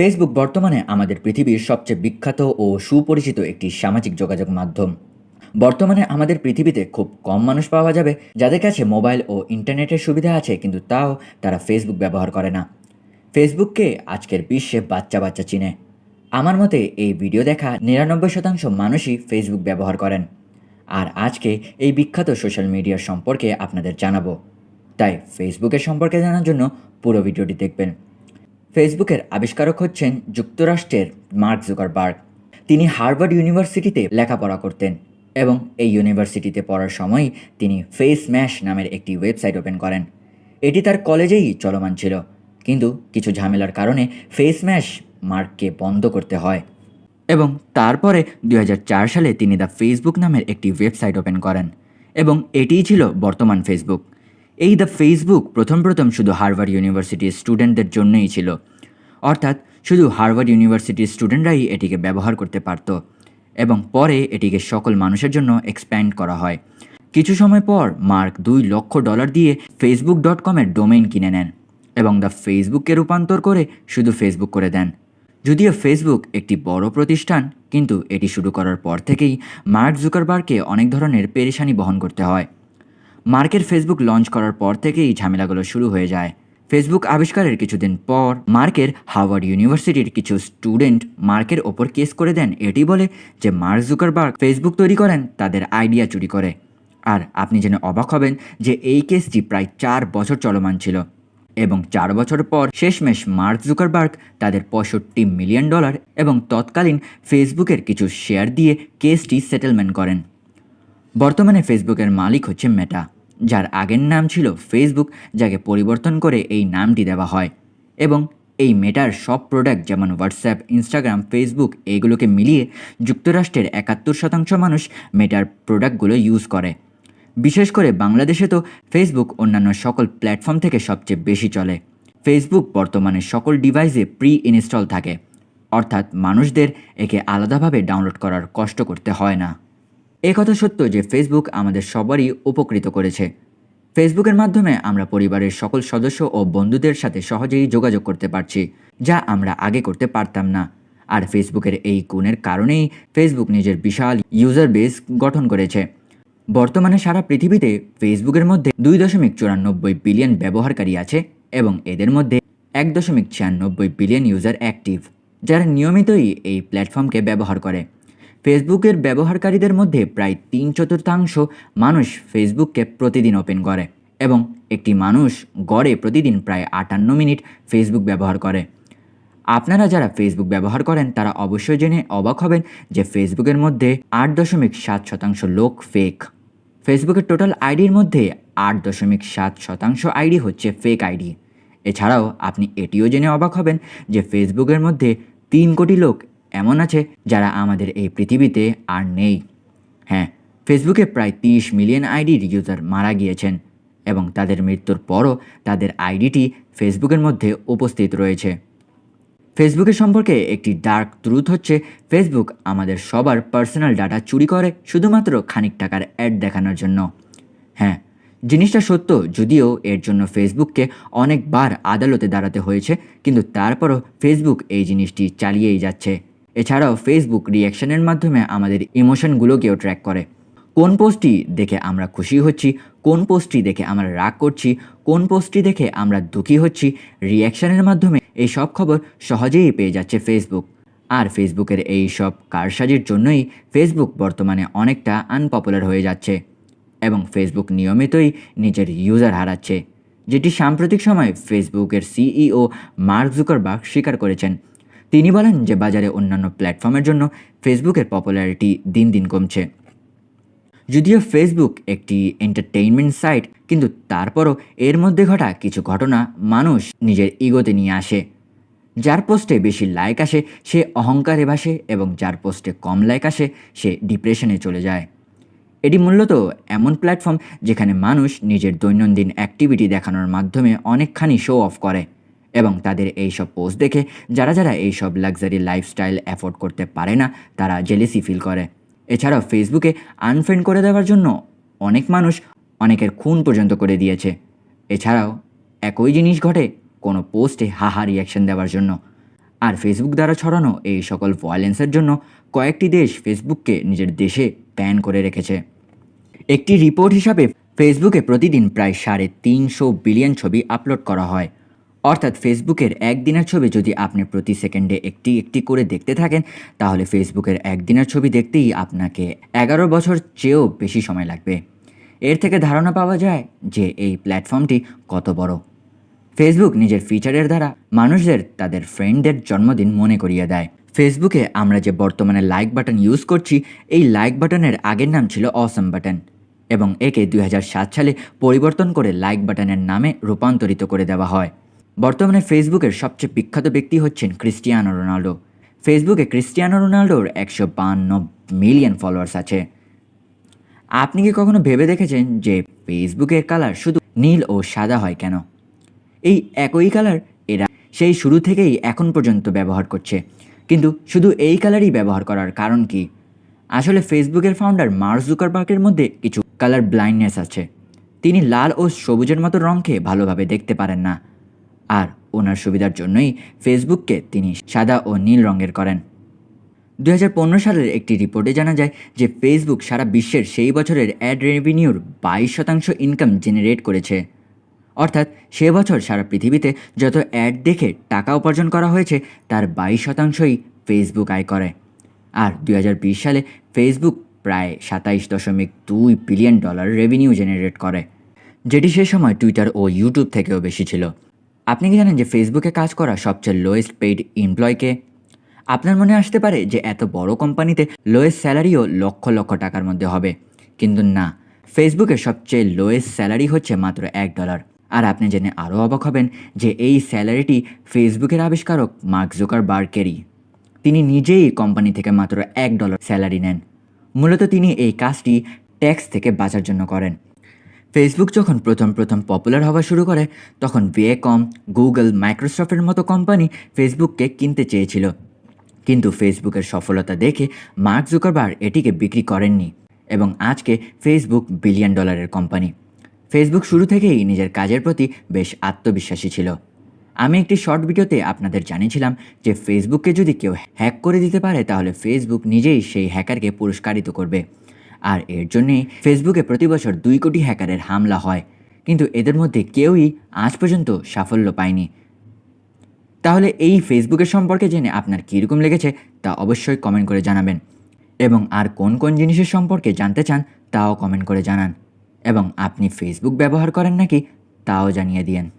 Facebook বর্তমানে আমাদের পৃথিবীর সবচেয়ে বিখ্যাত ও সুপরিচিত একটি সামাজিক যোগাযোগ মাধ্যম। বর্তমানে আমাদের পৃথিবীতে খুব কম মানুষ পাওয়া যাবে, যাদের কাছে মোবাইল ও ইন্টারনেটের সুবিধা আছে, কিন্তু তাও তারা ফেসবুক ব্যবহার করে না। ফেসবুককে আজকের বিশ্বে বাচ্চা বাচ্চা চিনে। আমার মতে, এই ভিডিও দেখা নিরানব্বই শতাংশ মানুষই ফেসবুক ব্যবহার করেন। আর আজকে এই বিখ্যাত সোশ্যাল মিডিয়ার সম্পর্কে আপনাদের জানাব। তাই ফেসবুকের সম্পর্কে জানার জন্য পুরো ভিডিওটি দেখবেন। ফেসবুকের আবিষ্কারক হচ্ছেন যুক্তরাষ্ট্রের মার্ক জুকারবার্গ। তিনি হার্ভার্ড ইউনিভার্সিটিতে লেখাপড়া করতেন এবং এই ইউনিভার্সিটিতে পড়ার সময়ই তিনি ফেস ম্যাশ নামের একটি ওয়েবসাইট ওপেন করেন। এটি তার কলেজেই চলমান ছিল, কিন্তু কিছু ঝামেলার কারণে ফেস ম্যাশ মার্ককে বন্ধ করতে হয় এবং তারপরে দু হাজার চার সালে তিনি দ্য ফেসবুক নামের একটি ওয়েবসাইট ওপেন করেন এবং এটিই ছিল বর্তমান ফেসবুক। এই দ্য ফেসবুক প্রথম প্রথম শুধু হার্ভার্ড ইউনিভার্সিটির স্টুডেন্টদের জন্যই ছিল। অর্থাৎ শুধু হার্ভার্ড ইউনিভার্সিটির স্টুডেন্টরাই এটিকে ব্যবহার করতে পারত এবং পরে এটিকে সকল মানুষের জন্য এক্সপ্যান্ড করা হয়। কিছু সময় পর মার্ক দুই লক্ষ ডলার দিয়ে ফেসবুক ডট কমের ডোমেইন কিনে নেন এবং দ্য ফেসবুককে রূপান্তর করে শুধু ফেসবুক করে দেন। যদিও ফেসবুক একটি বড় প্রতিষ্ঠান, কিন্তু এটি শুরু করার পর থেকেই মার্ক জুকারবার্গকে অনেক ধরনের পেরেশানি বহন করতে হয়। মার্কের ফেসবুক লঞ্চ করার পর থেকেই ঝামেলাগুলো শুরু হয়ে যায়। ফেসবুক আবিষ্কারের কিছুদিন পর মার্কের হাওয়ার্ড ইউনিভার্সিটির কিছু স্টুডেন্ট মার্কের ওপর কেস করে দেন। এটি বলে যে মার্ক জুকারবার্গ ফেসবুক তৈরি করেন, তাদের আইডিয়া চুরি করে। আর আপনি জেনে অবাক হবেন যে এই কেসটি প্রায় চার বছর চলমান ছিল। এবং চার বছর পর শেষমেশ মার্ক জুকারবার্গ তাদের পঁয়ষট্টি মিলিয়ন ডলার এবং তৎকালীন ফেসবুকের কিছু শেয়ার দিয়ে কেসটি সেটেলমেন্ট করেন। বর্তমানে ফেসবুকের মালিক হচ্ছে মেটা যার আগের নাম ছিল ফেসবুক যাকে পরিবর্তন করে এই নামটি দেওয়া হয়। এবং এই মেটার সব প্রোডাক্ট যেমন হোয়াটসঅ্যাপ ইনস্টাগ্রাম ফেসবুক এগুলোকে মিলিয়ে যুক্তরাষ্ট্রের একাত্তর শতাংশ মানুষ মেটার প্রোডাক্টগুলো ইউজ করে। বিশেষ করে বাংলাদেশে তো ফেসবুক অন্যান্য সকল প্ল্যাটফর্ম থেকে সবচেয়ে বেশি চলে। ফেসবুক বর্তমানে সকল ডিভাইসে প্রি ইনস্টল থাকে। অর্থাৎ মানুষদের একে আলাদাভাবে ডাউনলোড করার কষ্ট করতে হয় না। কথা সত্য যে ফেসবুক আমাদের সবারই উপকৃত করেছে। ফেসবুকের মাধ্যমে আমরা পরিবারের সকল সদস্য ও বন্ধুদের সাথে সহজেই যোগাযোগ করতে পারছি, যা আমরা আগে করতে পারতাম না। আর ফেসবুকের এই গুণের কারণেই ফেসবুক নিজের বিশাল ইউজার বেস গঠন করেছে। বর্তমানে সারা পৃথিবীতে ফেসবুকের মধ্যে দুই দশমিক চুরানব্বই বিলিয়ন ব্যবহারকারী আছে এবং এদের মধ্যে এক দশমিক ছিয়ানব্বই বিলিয়ন ইউজার অ্যাক্টিভ যারা নিয়মিতই এই প্ল্যাটফর্মকে ব্যবহার করে। ফেসবুকের ব্যবহারকারীদের মধ্যে প্রায় তিন চতুর্থাংশ মানুষ ফেসবুককে প্রতিদিন ওপেন করে এবং একটি মানুষ গড়ে প্রতিদিন প্রায় আটান্ন মিনিট ফেসবুক ব্যবহার করে। আপনারা যারা ফেসবুক ব্যবহার করেন, তারা অবশ্যই জেনে অবাক হবেন যে ফেসবুকের মধ্যে আট দশমিক সাত শতাংশ লোক ফেক ফেসবুকের টোটাল আইডির মধ্যে আট দশমিক সাত শতাংশ আইডি হচ্ছে ফেক আইডি। এছাড়াও আপনি এটিও জেনে অবাক হবেন যে ফেসবুকের মধ্যে তিন কোটি লোক এমন আছে যারা আমাদের এই পৃথিবীতে আর নেই। হ্যাঁ ফেসবুকে প্রায় তিরিশ মিলিয়ন আইডির ইউজার মারা গিয়েছেন এবং তাদের মৃত্যুর পরও তাদের আইডিটি ফেসবুকের মধ্যে উপস্থিত রয়েছে। ফেসবুকের সম্পর্কে একটি ডার্ক ট্রুথ হচ্ছে, ফেসবুক আমাদের সবার পার্সোনাল ডাটা চুরি করে শুধুমাত্র খানিক টাকার অ্যাড দেখানোর জন্য। হ্যাঁ জিনিসটা সত্য যদিও এর জন্য ফেসবুককে অনেকবার আদালতে দাঁড়াতে হয়েছে, কিন্তু তারপরও ফেসবুক এই জিনিসটি চালিয়েই যাচ্ছে। এছাড়াও ফেসবুক রিয়াকশনের মাধ্যমে আমাদের ইমোশনগুলোকেও ট্র্যাক করে। কোন পোস্টটি দেখে আমরা খুশি হচ্ছি, কোন পোস্টটি দেখে আমরা রাগ করছি, কোন পোস্টটি দেখে আমরা দুঃখী হচ্ছি রিয়াকশানের মাধ্যমে এই সব খবর সহজেই পেয়ে যাচ্ছে ফেসবুক আর ফেসবুকের এই সব কারসাজির জন্যই ফেসবুক বর্তমানে অনেকটা আনপপুলার হয়ে যাচ্ছে এবং ফেসবুক নিয়মিতই নিজের ইউজার হারাচ্ছে, যেটি সাম্প্রতিক সময়ে ফেসবুকের সিইও মার্ক জুকারবার্গ স্বীকার করেছেন। তিনি বলেন যে বাজারে অন্যান্য প্ল্যাটফর্মের জন্য ফেসবুকের পপুলারিটি দিন দিন কমছে। যদিও ফেসবুক একটি এন্টারটেইনমেন্ট সাইট, কিন্তু তারপরও এর মধ্যে ঘটা কিছু ঘটনা মানুষ নিজের ইগোতে নিয়ে আসে। যার পোস্টে বেশি লাইক আসে, সে অহংকারে ভাসে এবং যার পোস্টে কম লাইক আসে, সে ডিপ্রেশনে চলে যায়। এটি মূলত এমন প্ল্যাটফর্ম যেখানে মানুষ নিজের দৈনন্দিন অ্যাক্টিভিটি দেখানোর মাধ্যমে অনেকখানি শো অফ করে। এবং তাদের এই সব পোস্ট দেখে যারা যারা এই সব লাক্সারি লাইফস্টাইল অ্যাফোর্ড করতে পারে না, তারা জেলেসি ফিল করে। এছাড়াও ফেসবুকে আনফ্রেন্ড করে দেওয়ার জন্য অনেক মানুষ অনেকের খুন পর্যন্ত করে দিয়েছে। এছাড়াও একই জিনিস ঘটে কোনো পোস্টে হাহা রিয়াকশন দেওয়ার জন্য। আর ফেসবুক দ্বারা ছড়ানো এই সকল ভায়োলেন্সের জন্য কয়েকটি দেশ ফেসবুককে নিজের দেশে ব্যান করে রেখেছে। একটি রিপোর্ট হিসাবে ফেসবুকে প্রতিদিন প্রায় সাড়ে তিনশো বিলিয়ন ছবি আপলোড করা হয়। অর্থাৎ ফেসবুকের একদিনের ছবি যদি আপনি প্রতি সেকেন্ডে একটি একটি করে দেখতে থাকেন, তাহলে ফেসবুকের একদিনের ছবি দেখতেই আপনাকে এগারো বছর চেয়েও বেশি সময় লাগবে। এর থেকে ধারণা পাওয়া যায় যে এই প্ল্যাটফর্মটি কত বড়। ফেসবুক নিজের ফিচারের দ্বারা মানুষদের, তাদের ফ্রেন্ডদের জন্মদিন মনে করিয়ে দেয়। ফেসবুকে আমরা যে বর্তমানে লাইক বাটন ইউজ করছি, এই লাইক বাটনের আগের নাম ছিল অসম বাটন এবং একে দুই হাজার সাত সালে পরিবর্তন করে লাইক বাটনের নামে রূপান্তরিত করে দেওয়া হয়। বর্তমানে ফেসবুকের সবচেয়ে বিখ্যাত ব্যক্তি হচ্ছেন ক্রিস্টিয়ানো রোনাল্ডো ফেসবুকে ক্রিস্টিয়ানো রোনাল্ডোর একশো বান্ন মিলিয়ন ফলোয়ার্স আছে। আপনি কি কখনো ভেবে দেখেছেন যে ফেসবুকের কালার শুধু নীল ও সাদা হয় কেন? এই একই কালার এরা সেই শুরু থেকেই এখন পর্যন্ত ব্যবহার করছে। কিন্তু শুধু এই কালারই ব্যবহার করার কারণ কি? আসলে ফেসবুকের ফাউন্ডার মার্ক জুকারবার্গের মধ্যে কিছু কালার ব্লাইন্ডনেস আছে। তিনি লাল ও সবুজের মতো রঙকে ভালোভাবে দেখতে পারেন না। আর ওনার সুবিধার জন্যই ফেসবুককে তিনি সাদা ও নীল রঙের করেন। দুই হাজার পনেরো সালের একটি রিপোর্টে জানা যায় যে ফেসবুক সারা বিশ্বের সেই বছরের অ্যাড রেভিনিউর বাইশ শতাংশ ইনকাম জেনারেট করেছে। অর্থাৎ সে বছর সারা পৃথিবীতে যত অ্যাড দেখে টাকা উপার্জন করা হয়েছে, তার বাইশ শতাংশই ফেসবুক আয় করে। আর দুই হাজার বিশ সালে ফেসবুক প্রায় সাতাইশ দশমিক দুই বিলিয়ন ডলার রেভিনিউ জেনারেট করে, যেটি সে সময় টুইটার ও ইউটিউব থেকেও বেশি ছিল। আপনি কি জানেন যে ফেসবুকে কাজ করা সবচেয়ে লোয়েস্ট পেইড এমপ্লয়কে আপনার মনে আসতে পারে যে এত বড় কোম্পানিতে লোয়েস্ট স্যালারিও লক্ষ লক্ষ টাকার মধ্যে হবে। কিন্তু না ফেসবুকের সবচেয়ে লোয়েস্ট স্যালারি হচ্ছে মাত্র এক ডলার আর আপনি জেনে আরও অবাক হবেন যে এই স্যালারিটি ফেসবুকের আবিষ্কারক মার্ক জোকার বার্কেরই তিনি নিজেই কোম্পানি থেকে মাত্র এক ডলার স্যালারি নেন। মূলত তিনি এই কাজটি ট্যাক্স থেকে বাঁচার জন্য করেন। ফেসবুক যখন প্রথম প্রথম পপুলার হওয়া শুরু করে, তখন ভিএকম গুগল মাইক্রোসফটের মতো কোম্পানি ফেসবুককে কিনতে চেয়েছিল। কিন্তু ফেসবুকের সফলতা দেখে মার্ক জুকারবার এটিকে বিক্রি করেননি এবং আজকে ফেসবুক বিলিয়ন ডলারের কোম্পানি ফেসবুক শুরু থেকেই নিজের কাজের প্রতি বেশ আত্মবিশ্বাসী ছিল। আমি একটি শর্ট ভিডিওতে আপনাদের জানিয়েছিলাম যে ফেসবুককে যদি কেউ হ্যাক করে দিতে পারে, তাহলে ফেসবুক নিজেই সেই হ্যাকারকে পুরস্কারিত করবে। আর এর জন্যে ফেসবুকে প্রতি বছর দুই কোটি হ্যাকারের হামলা হয়। কিন্তু এদের মধ্যে কেউই আজ পর্যন্ত সাফল্য পায়নি। তাহলে এই ফেসবুকের সম্পর্কে জেনে আপনার কীরকম লেগেছে তা অবশ্যই কমেন্ট করে জানাবেন। এবং আর কোন কোন জিনিসের সম্পর্কে জানতে চান তাও কমেন্ট করে জানান। এবং আপনি ফেসবুক ব্যবহার করেন নাকি তাও জানিয়ে দিয়েন।